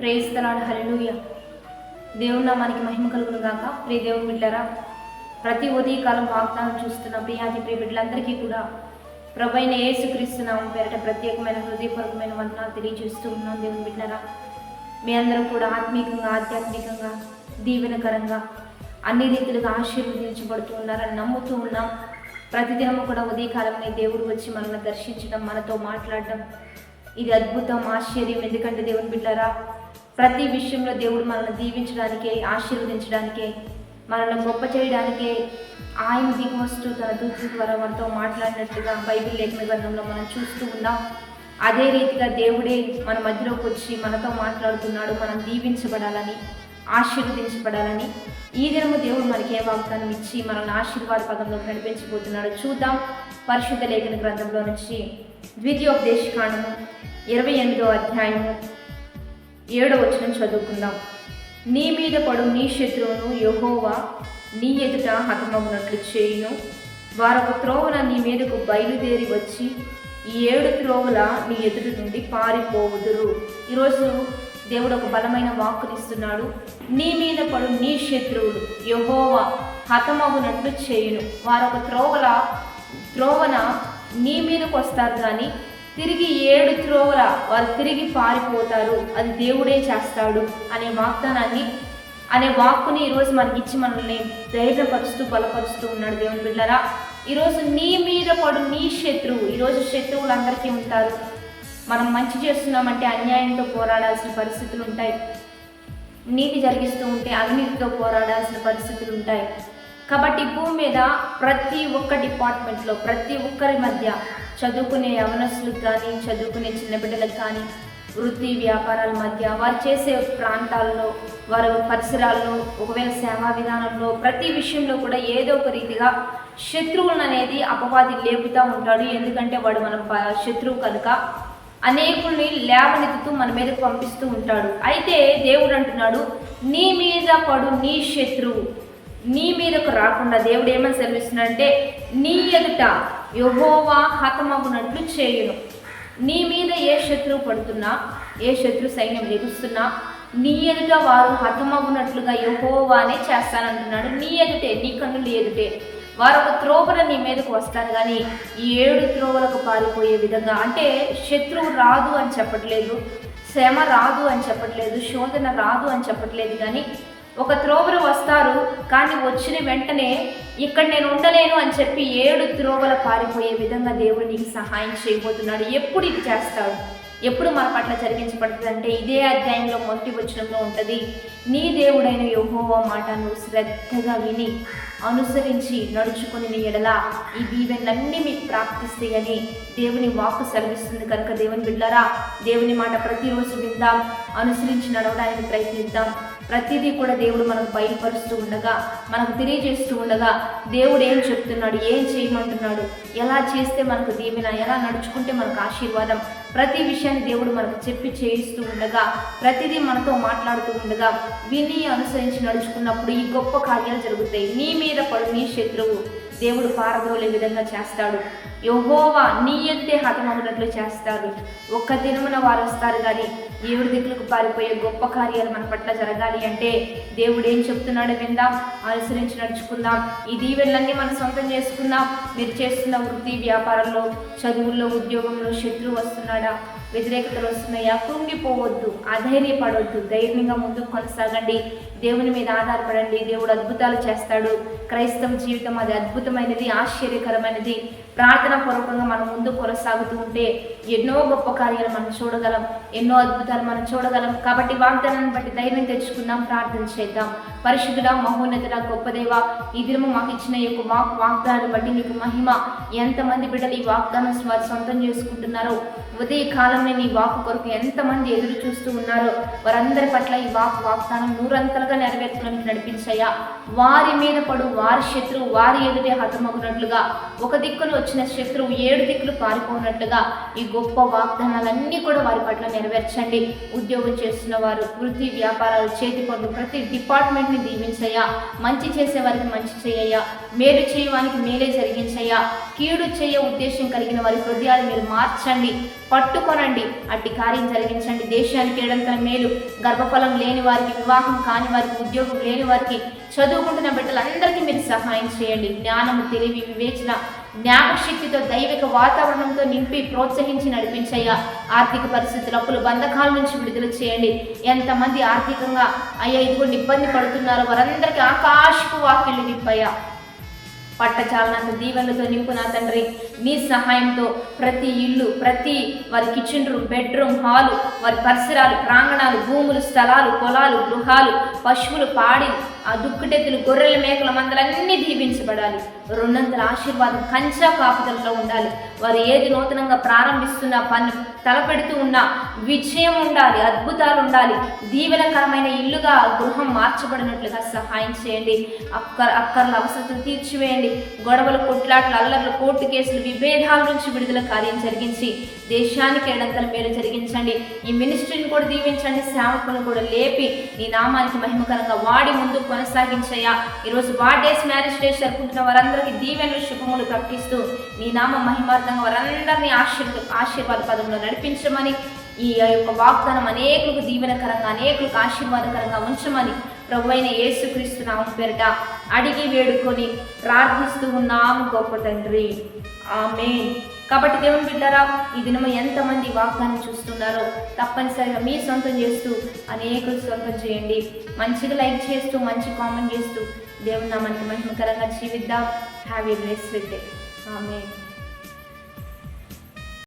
ప్రేస్తలాడు హల్లెలూయ. దేవుని మనకి మహిమ కలుగును గాక. ప్రియ దేవుని బిడ్డరా ప్రతి ఉదయకాలం వాగ్దానం చూస్తున్న ప్రియాది ప్రియ బిడ్డలందరికీ కూడా ప్రభైన ఏసుక్రీస్తున్నాము పేరట ప్రత్యేకమైన హృదయపూర్వకమైన వందనాలు తెలియజేస్తూ ఉన్నాం దేవుని బిడ్డరా. మీ అందరం కూడా ఆత్మీకంగా ఆధ్యాత్మికంగా దీవెనకరంగా అన్ని రీతిలుగా ఆశీర్వదించబడుతూ ఉన్నారని నమ్ముతూ ఉన్నాం. ప్రతిదినము కూడా ఉదయకాలంలో దేవుడు వచ్చి మనల్ని దర్శించడం మనతో మాట్లాడడం ఇది అద్భుతం ఆశ్చర్యం. ఎందుకంటే దేవుని బిడ్డరా ప్రతి విషయంలో దేవుడు మనల్ని దీవించడానికే ఆశీర్వదించడానికే మనల్ని గొప్ప చేయడానికే ఆయన దిగి వస్తూ తన దూత ద్వారా మనతో మాట్లాడినట్లుగా బైబిల్ లేఖన గ్రంథంలో మనం చూస్తూ ఉన్నాం. అదే రీతిగా దేవుడే మన మధ్యలోకి వచ్చి మనతో మాట్లాడుతున్నాడు. మనం దీవించబడాలని ఆశీర్వదించబడాలని. ఈ దినము దేవుడు మనకి ఏ వాగ్దానం ఇచ్చి మనల్ని ఆశీర్వాద పదంలో నడిపించబోతున్నాడు చూద్దాం. పరిశుద్ధ లేఖన గ్రంథంలో నుంచి ద్వితీయోపదేశ కాండము ఇరవై ఎనిమిదో అధ్యాయము ఏడో వచనం చదువుకుందాం. నీ మీద పడు నీ శత్రువును యహోవా నీ ఎదుట హతమగునట్లు చేయును. వారొక త్రోవల నీ మీదకు బయలుదేరి వచ్చి ఈ ఏడు త్రోవల నీ ఎదుటి నుండి పారిపోవుదురు. ఈరోజు దేవుడు ఒక బలమైన వాక్కునిస్తున్నాడు. నీ మీద పడు నీ శత్రువులు యహోవా హతమగునట్లు చేయును. వారొక త్రోవల త్రోవన నీ మీదకు వస్తారు కానీ తిరిగి ఏడు త్రోవల వారు తిరిగి పారిపోతారు అది దేవుడే చేస్తాడు అనే వాగ్దానాన్ని అనే వాక్కుని ఈరోజు మనకి ఇచ్చి మనల్ని ధైర్యపరుస్తూ బలపరుస్తూ ఉన్నాడు దేవుని బిడ్డరా. ఈరోజు నీ మీద పడు నీ శత్రువు ఈరోజు శత్రువులు అందరికీ ఉంటారు. మనం మంచి చేస్తున్నామంటే అన్యాయంతో పోరాడాల్సిన పరిస్థితులు ఉంటాయి. నీతి జరిగిస్తూ ఉంటే అవినీతితో పోరాడాల్సిన పరిస్థితులు ఉంటాయి. కాబట్టి భూమి మీద ప్రతి ఒక్క డిపార్ట్మెంట్లో ప్రతి ఒక్కరి మధ్య చదువుకునే యవనస్తులకు కానీ చదువుకునే చిన్న బిడ్డలకు కానీ వృత్తి వ్యాపారాల మధ్య వారు చేసే ప్రాంతాల్లో వారు పరిసరాల్లో ఒకవేళ సేవా విధానంలో ప్రతి విషయంలో కూడా ఏదో ఒక రీతిగా శత్రువులను అనేది అపవాది లేపుతూ ఉంటాడు. ఎందుకంటే వాడు మన శత్రువు కనుక అనేకుల్ని లేవనెత్తుతూ మన మీదకు పంపిస్తూ ఉంటాడు. అయితే దేవుడు అంటున్నాడు నీ మీద పడు నీ శత్రువు. నీ మీదకు రాకుండా దేవుడు ఏమని సెలవిస్తున్నాడంటే నీ ఎదుట యహోవా హతమగునట్లు చేయును. నీ మీద ఏ శత్రువు పడుతున్నా ఏ శత్రు సైన్యం ఎగుస్తున్నా నీ ఎదుట వారు హతమగునట్లుగా యహోవానే చేస్తానంటున్నాడు. నీ ఎదుటే నీ కన్నులు ఎదుటే. వారు ఒక త్రోవల నీ మీదకు వస్తారు కానీ ఈ ఏడు త్రోవలకు పారిపోయే విధంగా అంటే శత్రువు రాదు అని చెప్పట్లేదు శ్రమ రాదు అని చెప్పట్లేదు శోధన రాదు అని చెప్పట్లేదు కానీ ఒక త్రోవలు వస్తారు కానీ వచ్చిన వెంటనే ఇక్కడ నేను ఉండలేను అని చెప్పి ఏడు త్రోవల పారిపోయే విధంగా దేవుడు నీకు సహాయం చేయబోతున్నాడు. ఎప్పుడు ఇది చేస్తాడు? ఎప్పుడు మన పట్ల జరిగించబడుతుంది అంటే ఇదే అధ్యాయంలో మొదటి వచనంలో ఉంటుంది. నీ దేవుడైన యహోవా మాట నువ్వు శ్రద్ధగా విని అనుసరించి నడుచుకుని నీ ఎడల ఈ దీవెనలన్నీ మీకు ప్రాప్తిస్తాయని దేవుని వాక్కు సెలవిస్తుంది. కనుక దేవుని బిడ్డరా దేవుని మాట ప్రతిరోజు విందాం అనుసరించి నడవడానికి ప్రయత్నిద్దాం. ప్రతిదీ కూడా దేవుడు మనకు బయలుపరుస్తూ ఉండగా మనకు తెలియజేస్తూ ఉండగా దేవుడు ఏం చెప్తున్నాడు ఏం చేయమంటున్నాడు ఎలా చేస్తే మనకు దీవెన ఎలా నడుచుకుంటే మనకు ఆశీర్వాదం ప్రతి విషయాన్ని దేవుడు మనకు చెప్పి చేయిస్తూ ఉండగా ప్రతిదీ మనతో మాట్లాడుతూ ఉండగా విని అనుసరించి నడుచుకున్నప్పుడు ఈ గొప్ప కార్యాలు జరుగుతాయి. నీ మీద పడు నీ శత్రువు. దేవుడు పారదోలే విధంగా చేస్తాడు. యహోవా నీ ఎత్తే హతమవునట్లు చేస్తాడు. ఒక్క దినమున వారు వస్తారు కానీ ఏడు దిక్కులకు పారిపోయే గొప్ప కార్యాలు మన పట్ల జరగాలి అంటే దేవుడు ఏం చెప్తున్నాడో విందాం అనుసరించి నడుచుకుందాం. ఈ దీవెనలన్నీ మనం సొంతం చేసుకుందాం. మీరు చేస్తున్న వృత్తి వ్యాపారంలో చదువుల్లో ఉద్యోగంలో శత్రువు వస్తున్నాడా? వ్యతిరేకతలు వస్తున్నాయా? కృంగిపోవద్దు అధైర్యపడవద్దు ధైర్యంగా ముందుకు కొనసాగండి. దేవుని మీద ఆధారపడండి. దేవుడు అద్భుతాలు చేస్తాడు. క్రైస్తవ జీవితం అది అద్భుతమైనది ఆశ్చర్యకరమైనది. ప్రార్థన పూర్వకంగా మనం ముందు కొనసాగుతూ ఉంటే ఎన్నో గొప్ప కార్యాలు మనం చూడగలం ఎన్నో అద్భుతాలు మనం చూడగలం. కాబట్టి వాగ్దానాన్ని బట్టి ధైర్యం తెచ్చుకుందాం ప్రార్థన చేద్దాం. పరిశుద్ధుడ మహోన్నతుడ గొప్పదేవ ఈ దినము మాకు ఇచ్చిన ఈ యొక్క వాక్ వాగ్దానం బట్టి నీకు మహిమ. ఎంతమంది బిడ్డలు ఈ వాగ్దానం వారు సొంతం చేసుకుంటున్నారో ఉదయ కాలంలో నీ వాక్ కొరకు ఎంతమంది ఎదురు చూస్తూ ఉన్నారో వారందరి పట్ల ఈ వాక్ వాగ్దానం నూరంతలుగా నెరవేర్చడానికి నడిపించయ్యా వారి మీద పడు వారి శత్రువు వారి ఎదుటే హతమగునట్లుగా ఒక దిక్కును వచ్చిన శత్రువు ఏడు దిక్కులు పారిపోనట్లుగా ఈ గొప్ప వాగ్దానాలన్నీ కూడా వారి పట్ల నెరవేర్చండి. ఉద్యోగం చేస్తున్న వారు వృత్తి వ్యాపారాలు చేతి పనులు ప్రతి డిపార్ట్మెంట్ వారిని దీవించయ్యా. మంచి చేసే వారికి మంచి చేయయ్యా. మేలు చేయవానికి మేలే జరిగించయ్యా. కీడు చేయ ఉద్దేశం కలిగిన వారి హృదయాలు మీరు మార్చండి. పట్టుకొనండి. అట్టి కార్యం జరిగించండి. దేశానికి ఏడంతల మేలు గర్భఫలం లేని వారికి వివాహం కాని వారికి ఉద్యోగం లేని వారికి చదువుకుంటున్న బిడ్డలందరికీ మీరు సహాయం చేయండి. జ్ఞానము తెలివి వివేచన జ్ఞాపశక్తితో దైవిక వాతావరణంతో నింపి ప్రోత్సహించి నడిపించయ్యా. ఆర్థిక పరిస్థితులు అప్పులు బంధకాల నుంచి విడుదల చేయండి. ఎంతమంది ఆర్థికంగా అయ్యా ఇదిగోండి ఇబ్బంది పడుతున్నారో వారందరికీ ఆకాశపు వాక్యలు నింపయ్యా పట్టచాలనంత దీవెనలతో నింపు నా తండ్రి. నీ సహాయంతో ప్రతి ఇల్లు ప్రతి వారి కిచెన్ రూమ్ బెడ్రూమ్ హాలు వారి పరిసరాలు ప్రాంగణాలు భూములు స్థలాలు పొలాలు గృహాలు పశువులు పాడి ఆ దుక్కుటెత్తులు గొర్రెల మేకల మందలన్నీ దీవించబడాలి. రెండంతల ఆశీర్వాదం కంచా కాపుదలలో ఉండాలి. వారు ఏది నూతనంగా ప్రారంభిస్తున్న పని తలపెడుతూ ఉన్న విజయం ఉండాలి అద్భుతాలు ఉండాలి. దీవెనకరమైన ఇల్లుగా గృహం మార్చబడినట్లుగా సహాయం చేయండి. అక్కర్ అక్కర్ల అవసరం తీర్చివేయండి. గొడవలు కొట్లాట్లు అల్లర్లు కోర్టు కేసులు విభేదాల నుంచి విడుదల కార్యం జరిగించి దేశానికి ఏడంతల మేలు జరిగించండి. ఈ మినిస్ట్రీని కూడా దీవించండి. సేవకులను కూడా లేపి నీ నామానికి మహిమకరంగా వాడి ముందు కొనసాగించయ్యా. ఈరోజు బార్డేస్ మ్యారేజ్ డే జరుపుకుంటున్న వారందరికీ దీవెనలు శుభములు ప్రకటిస్తూ నీ నామ మహిమార్థంగా వారందరినీ ఆశీర్వ ఆశీర్వాద పదంలో నడిపించమని ఈ యొక్క వాగ్దానం అనేకులకు దీవెనకరంగా అనేకులకు ఆశీర్వాదకరంగా ఉంచమని ప్రభు అయిన యేసుక్రీస్తు నామం పేరిట అడిగి వేడుకొని ప్రార్థిస్తూ ఉన్నాము గొప్ప తండ్రి. ఆమె కాబట్టి దేవుని బిడ్డారా ఈ దినము ఎంతమంది వాగ్దానం చూస్తున్నారో తప్పనిసరిగా మీ సొంతం చేస్తూ అనేకులు సొంతం చేయండి. మంచిగా లైక్ చేస్తూ మంచి కామెంట్ చేస్తూ దేవుని నామానికి మహిమకరంగా జీవిద్దాం. Have a blessed day. ఆమె